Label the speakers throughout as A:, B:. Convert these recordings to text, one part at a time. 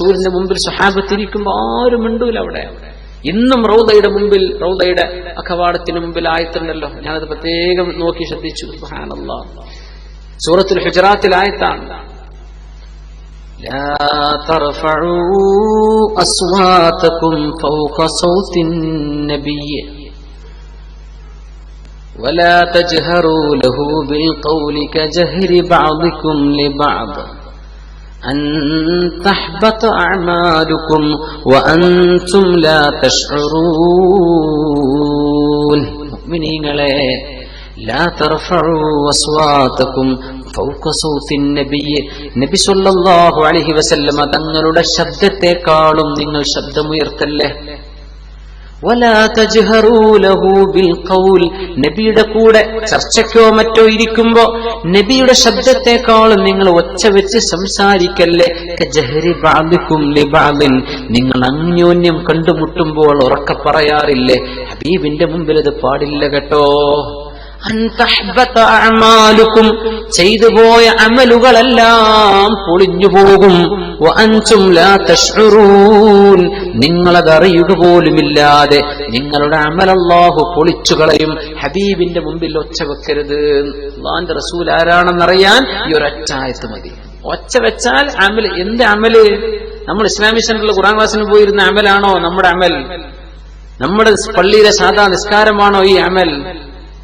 A: റസൂലിന്റെ മുമ്പിൽ സ്വഹാബത്തിരിക്കുമ്പോ ആരും മിണ്ടൂല അവിടെ ഇന്നും റൗദയുടെ മുമ്പിൽ റൗദയുടെ ആ കവാടത്തിന് മുമ്പിൽ ആയത്തുണ്ടല്ലോ ഞാനത് പ്രത്യേകം നോക്കി ശ്രദ്ധിച്ചു സുബ്ഹാനല്ലാ സൂറത്തുൽ ഹുജറാത്തിൽ ആയത്താണ് لا ترفعوا أصواتكم فوق صوت النبي ولا تجهروا له بالقول كجهر بعضكم لبعض أن تحبط أعمالكم وأنتم لا تشعرون مؤمنين لا ترفعوا أصواتكم فوق صوت النبي നബി സല്ലല്ലാഹു അലൈഹി വസല്ലമ തങ്ങളുടെ ശബ്ദത്തെക്കാളും നിങ്ങൾ ശബ്ദമുയർത്തല്ലേ നബിയുടെ കൂടെ ചർച്ചയ്ക്കോ മറ്റോ ഇരിക്കുമ്പോ നബിയുടെ ശബ്ദത്തെക്കാളും നിങ്ങൾ ഒച്ച വെച്ച് സംസാരിക്കല്ലേ? നിങ്ങൾ അന്യോന്യം കണ്ടുമുട്ടുമ്പോൾ ഉറക്ക പറയാറില്ലേ? ഹബീബിന്റെ മുമ്പിൽ അത് പാടില്ല കേട്ടോ. അൻ തഹ്ബത അഅമാലുക്കും ചെയ്തു പോയ അമലുകളെല്ലാം പൊളിഞ്ഞു പോകും. അഞ്ചും ലാ തശ്ഉറൂൻ നിങ്ങളത് അറിയുക പോലുമില്ലാതെ നിങ്ങളുടെ അമലല്ലാഹു പൊളിച്ചു കളയും. ഹബീബിന്റെ മുമ്പിൽ ഒച്ച വെക്കരുത്. അള്ളാന്റെ റസൂൽ ആരാണെന്നറിയാൻ ഈ ഒരൊറ്റായത്ത് മതി. ഒച്ച വെച്ചാൽ അമൽ എന്ത് അമൽ നമ്മൾ ഇസ്ലാമിക് സെന്ററിൽ ഖുറാൻ ക്ലാസ്സിന് പോയിരുന്ന അമലാണോ നമ്മുടെ അമൽ? നമ്മുടെ പള്ളിയിലെ സാധാ നിസ്കാരമാണോ ഈ അമൽ?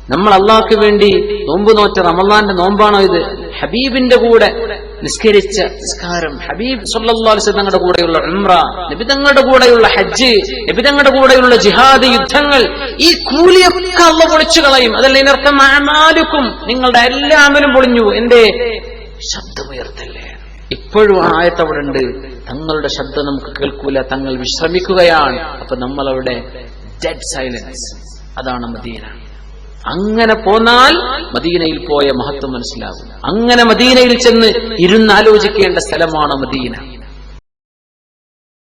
A: നമ്മൾ അള്ളാഹ്ക്ക് വേണ്ടി നോമ്പ് നോറ്റ റമള്ളാന്റെ നോമ്പാണോ ഇത്? ഹബീബിന്റെ കൂടെ നിസ്കരിച്ച നിസ്കാരം. ഹബീബ് സല്ലാസ് തങ്ങളുടെ കൂടെയുള്ള ഉംറ നബിതങ്ങളുടെ കൂടെയുള്ള ഹജ്ജ് നബിതങ്ങളുടെ കൂടെയുള്ള ജിഹാദ് യുദ്ധങ്ങൾ ഈ കൂലിയൊക്കെ അള്ള പൊളിച്ചു കളയും. അതല്ല ഇതിനർത്ഥം ആമാലുക്കും നിങ്ങളുടെ എല്ലാ അമലും പൊളിഞ്ഞു. എന്റെ ശബ്ദമുയർത്തല്ലേ? ഇപ്പോഴും ആ ആയത്ത് അവിടെ ഉണ്ട്. തങ്ങളുടെ ശബ്ദം നമുക്ക് കേൾക്കൂല തങ്ങൾ വിശ്രമിക്കുകയാണ്. അപ്പൊ നമ്മളവിടെ ഡെഡ് സൈലൻസ് അതാണ് മദീന. അങ്ങനെ പോന്നാൽ മദീനയിൽ പോയ മഹത്വം മനസ്സിലാകും. അങ്ങനെ മദീനയിൽ ചെന്ന് ഇരുന്നാലോചിക്കേണ്ട സ്ഥലമാണ് മദീന.